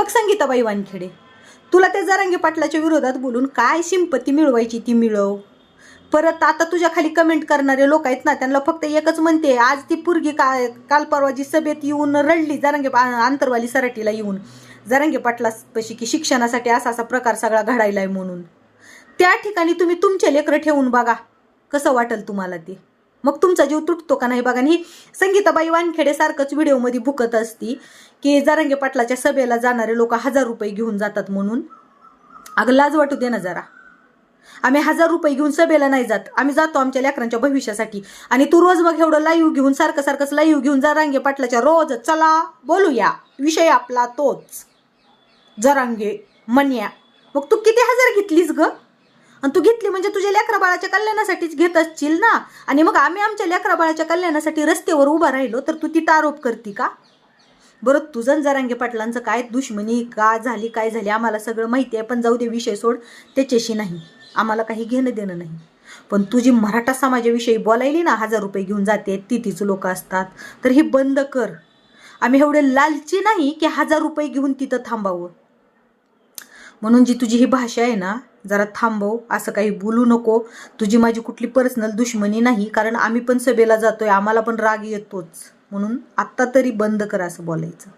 बघ संगीताबाई वानखेडे. तुला त्या जरांगे पाटलाच्या विरोधात बोलून काय शिंपती मिळवायची ती मिळव. परत आता तुझ्या खाली कमेंट करणारे लोक आहेत ना त्यांना फक्त एकच म्हणते आज ती पुरगी का काल परवाची सभेत येऊन रडली जरांगे आंतरवाली सराटीला येऊन जरांगे पाटला पशी की शिक्षणासाठी असा असा प्रकार सगळा घडायला आहे म्हणून. त्या ठिकाणी तुम्ही तुमचे लेकरं ठेवून बघा कसं वाटेल तुम्हाला ते? मग तुमचा जीव तुटतो का नाही बघा. आणि संगीताबाई वानखेडेसारखंच व्हिडिओमध्ये भुकत असती की जरांगे पाटलाच्या सभेला जाणारे लोक हजार रुपये घेऊन जातात म्हणून. अगं लाज वाटू दे ना जरा. आम्ही हजार रुपये घेऊन सभेला नाही जात. आम्ही जातो आमच्या लेकरांच्या भविष्यासाठी. आणि तू रोज बघ एवढं लाईव्ह घेऊन सारखं सारखंच लाईव्ह घेऊन जरांगे पाटलाच्या रोज. चला बोलूया. विषय आपला तोच. जरांगे म्हणया मग तू किती हजार घेतलीस ग? आणि तू घेतली म्हणजे तुझ्या लेकरा बाळाच्या कल्याणासाठीच घेत असशील ना? आणि मग आम्ही आमच्या लेकरा बाळाच्या कल्याणासाठी रस्त्यावर उभा राहिलो तर तू तिथं आरोप करती का? बरं तुझं जरांगे पाटलांचं काय दुश्मनी का झाली काय झाली आम्हाला सगळं माहिती आहे पण जाऊ दे विषय सोड त्याच्याशी नाही. आम्हाला काही घेणं देणं नाही. पण तुझी मराठा समाजाविषयी बोलायली ना हजार रुपये घेऊन जाते तिथीच लोक असतात. तर हे बंद कर. आम्ही एवढे लालची नाही की हजार रुपये घेऊन तिथं थांबावं. म्हणून जी तुझी ही भाषा आहे ना जरा थांबव असं काही बोलू नको. तुझी माझी कुठली पर्सनल दुश्मनी नाही कारण आम्ही पण सभेला जातोय आम्हाला पण राग येतोच. म्हणून आत्ता तरी बंद कर असं बोलायचं.